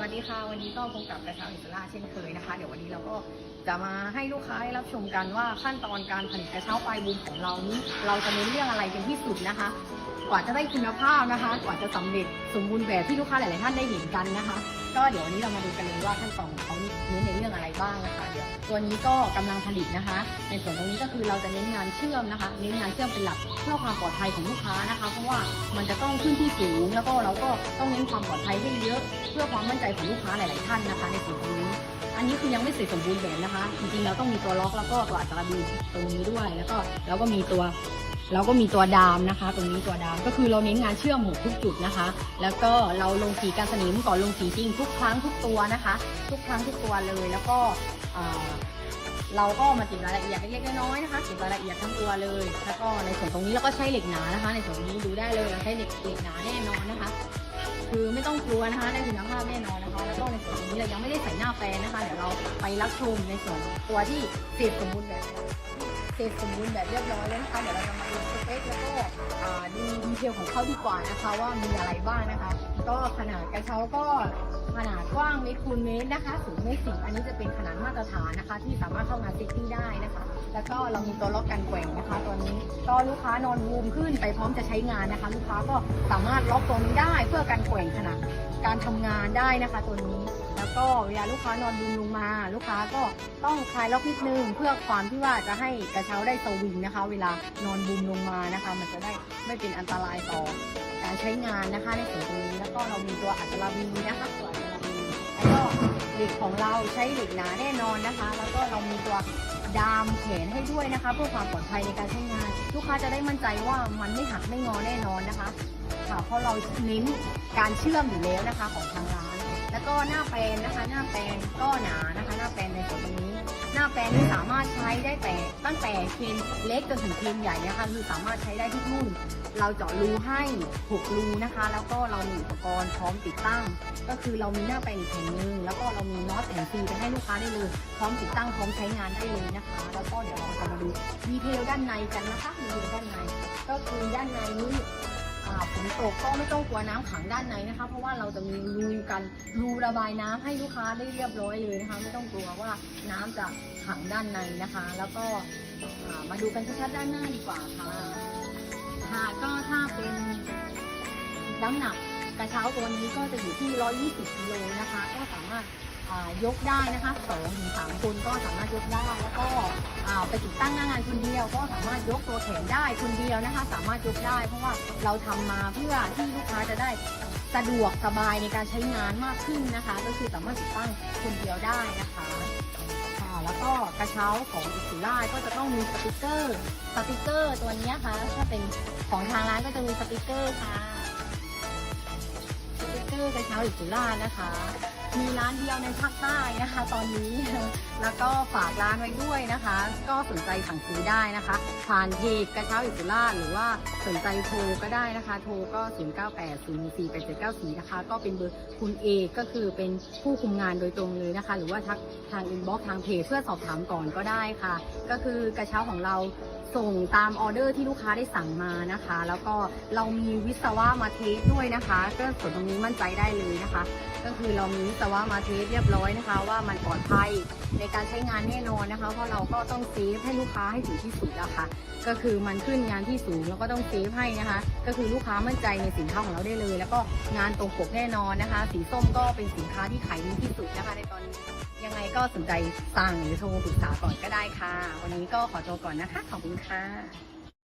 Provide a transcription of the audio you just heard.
วัสดีค่ะ วันนี้ก็พบกับกระเช้าอิสระเช่นเคยนะคะ เดี๋ยววันนี้เราก็จะมาให้ลูกค้าได้รับชมกันว่าขั้นตอนการผลิตกระเช้าปลายบูมของเรานี้ เราจะเน้นเรื่องอะไรเป็นที่สุดนะคะ กว่าจะได้คุณภาพนะคะ กว่าจะสำเร็จสมบูรณ์แบบที่ลูกค้าหลาย ๆ ท่านได้เห็นกันนะคะ ก็เดี๋ยววันนี้เรามาดูกันเลยว่าขั้นตอนของเขานี่เน้นในเรื่องอะไรบ้างนะคะเดี๋ยวตัวนี้ก็กำลังผลิตนะคะ ในส่วนตรงนี้ก็คือเราจะเน้นงานเชื่อมนะคะ เน้นงานเชื่อมเป็นหลักเพื่อความปลอดภัยของลูกค้านะคะ เพราะว่ามันจะต้องขึ้นที่สูง แล้วก็เราก็ต้องเน้นความปลอดภัยให้เยอะ เพื่อความมั่นใจของลูกค้าหลาย ๆ ท่านนะคะ ในส่วนตรงนี้อันนี้คือยังไม่เสร็จสมบูรณ์แบบนะคะ จริง ๆ เราต้องมีตัวล็อกแล้วก็ตัวอัตราบีตรงนี้ด้วย แล้วก็เราก็มีตัว เราก็มีตัวดามนะคะ ตรงนี้ตัวดามก็คือเราเน้นงานเชื่อมหมดทุกจุดนะคะ แล้วก็เราลงสีการสนิมก่อนลงสีจริงทุกครั้งทุกตัวนะคะ ทุกครั้งทุกตัวเลยแล้วก็เราก็มาติดรายละเอียดเล็กๆน้อยๆนะคะเก็บรายละเอียดทั้งตัวเลย แล้วก็ในส่วนตรงนี้เราก็ใช้เหล็กหนานะคะ ในส่วนนี้ดูได้เลยเราใช้เหล็กเหล็กหนาแน่นอนนะคะ คือไม่ต้องกลัวนะคะได้คุณภาพแน่นอนนะคะ แล้วก็ในส่วนตรงนี้เรายังไม่ได้ใส่หน้าแปรนะคะเดี๋ยวเราไปรับชมในส่วนตัวที่เสร็จสมบูรณ์แบบเสร็จสมบูรณ์แบบเรียบร้อยแล้วนะคะเดี๋ยวเราจะ เทลของเขาดีกว่านะคะว่ามีอะไรบ้างนะคะ ก็ขนาดกระเช้าก็ขนาดกว้างเมตรคูณเมตรนะคะสูงเมตรสิบอันนี้จะเป็นขนาดมาตรฐานนะคะ ที่สามารถเข้างานซิตี้ได้นะคะ แล้วก็เรามีตัวล็อกกันแกว่งนะคะ ตัวนี้ก็ลูกค้านอนวูมขึ้นไปพร้อมจะใช้งานนะคะ ลูกค้าก็สามารถล็อกตัวนี้ได้เพื่อการแกว่งขณะการทำงานได้นะคะ ตัวนี้ แล้วก็เวลาลูกค้านอนบูมลงมา ลูกค้าก็ต้องคลายล็อกนิดนึงเพื่อความที่ว่าจะให้กระเช้าได้สวิงนะคะ เวลานอนบูมลงมานะคะ มันจะได้ไม่เป็นอันตรายต่อการใช้งานนะคะในส่วนตรงนี้แล้วก็เรามีตัวอัตราบีนะคะตัวอัตราบีแล้วก็เหล็กของเราใช้เหล็กหนาแน่นอนนะคะ แล้วก็เรามีตัวดามแขนให้ด้วยนะคะ เพื่อความปลอดภัยในการใช้งาน ลูกค้าจะได้มั่นใจว่ามันไม่หักไม่งอแน่นอนนะคะค่ะเพราะเราเน้นการเชื่อมอยู่แล้วนะคะของทางร้าน แล้วก็หน้าแปลนนะคะ หน้าแปลนก็หนานะคะ หน้าแปลนในส่วนตรงนี้ หน้าแปลนนี่สามารถใช้ได้แต่ตั้งแต่เคนเล็กจนถึงเคนใหญ่นะคะคือสามารถใช้ได้ทุกรุ่น เราเจาะรูให้6รูนะคะ แล้วก็เรามีอุปกรณ์พร้อมติดตั้ง ก็คือเรามีหน้าแปลงอีกแผ่นหนึงแล้วก็เรามีน็อตแอนซีไปให้ลูกค้าได้เลย พร้อมติดตั้งพร้อมใช้งานได้เลยนะคะ แล้วก็เดี๋ยวเราจะมาดูดีเทลด้านในกันนะคะดีเทลด้านใน ก็คือด้านในนี้อ่า ฝนตกก็ไม่ต้องกลัวน้ำขังด้านในนะคะ เพราะว่าเราจะมีรูกันรูระบายน้ำให้ลูกค้าได้เรียบร้อยเลยนะคะ ไม่ต้องกลัวว่าน้ำจะขังด้านในนะคะ แล้วก็มาดูกันชัดๆด้านหน้าดีกว่าค่ะค่ะก็ถ้าเป็นน้ำหนักกระเช้าตัวนี้ก็จะอยู่ที่ 120กิโลนะคะ ก็สามารถยกได้นะคะ2ถึง3คนก็สามารถยกได้แล้วก็ ไปติดตั้งหน้างานคนเดียว ก็สามารถยกตัวแขนได้คนเดียวนะคะ สามารถยกได้ เพราะว่าเราทำมาเพื่อที่ลูกค้าจะได้สะดวกสบายในการใช้งานมากขึ้นนะคะ ก็คือสามารถติดตั้งคนเดียวได้นะคะแล้วก็กระเช้าของอิสุล่าก็จะต้องมีสติกเกอร์สติกเกอร์ตัวนี้ค่ะถ้าเป็นของทางร้านก็จะมีสติกเกอร์ค่ะสติกเกอร์กระเช้าอิสุราชนะคะ มีร้านเดียวในภาคใต้นะคะ ตอนนี้ แล้วก็ฝากร้านไว้ด้วยนะคะ ก็สนใจสั่งซื้อได้นะคะ ผ่านเพจกระเช้าอิสุราหรือว่าสนใจโทรก็ได้นะคะ โทรก็ 0 9 8 0 4 8 7 9 4 นะคะ ก็เป็นเบอร์คุณเอก็คือเป็นผู้คุมงานโดยตรงเลยนะคะ หรือว่าทักทางอินบ็อกทางเพจเพื่อสอบถามก่อนก็ได้ค่ะ ก็คือกระเช้าของเราส่งตามออเดอร์ที่ลูกค้าได้สั่งมานะคะ แล้วก็เรามีวิศวะมาเทสด้วยนะคะ ก็ส่วนตรงนี้มั่นใจได้เลยนะคะ ก็คือเรามีวิศวะมาเทสเรียบร้อยนะคะ ว่ามันปลอดภัยในการใช้งานแน่นอนนะคะ เพราะเราก็ต้องเซฟให้ลูกค้าให้ถึงที่สุดอะค่ะ ก็คือมันขึ้นงานที่สูงแล้วก็ต้องเซฟให้นะคะ ก็คือลูกค้ามั่นใจในสินค้าของเราได้เลย แล้วก็งานตรงปกแน่นอนนะคะ สีส้มก็เป็นสินค้าที่ขายดีที่สุดนะคะในตอนนี้ยังไงก็สนใจสั่งหรือโทรปรึกษาก่อนก็ได้ค่ะ วันนี้ก็ขอตัวก่อนนะคะขอบคุณค่ะ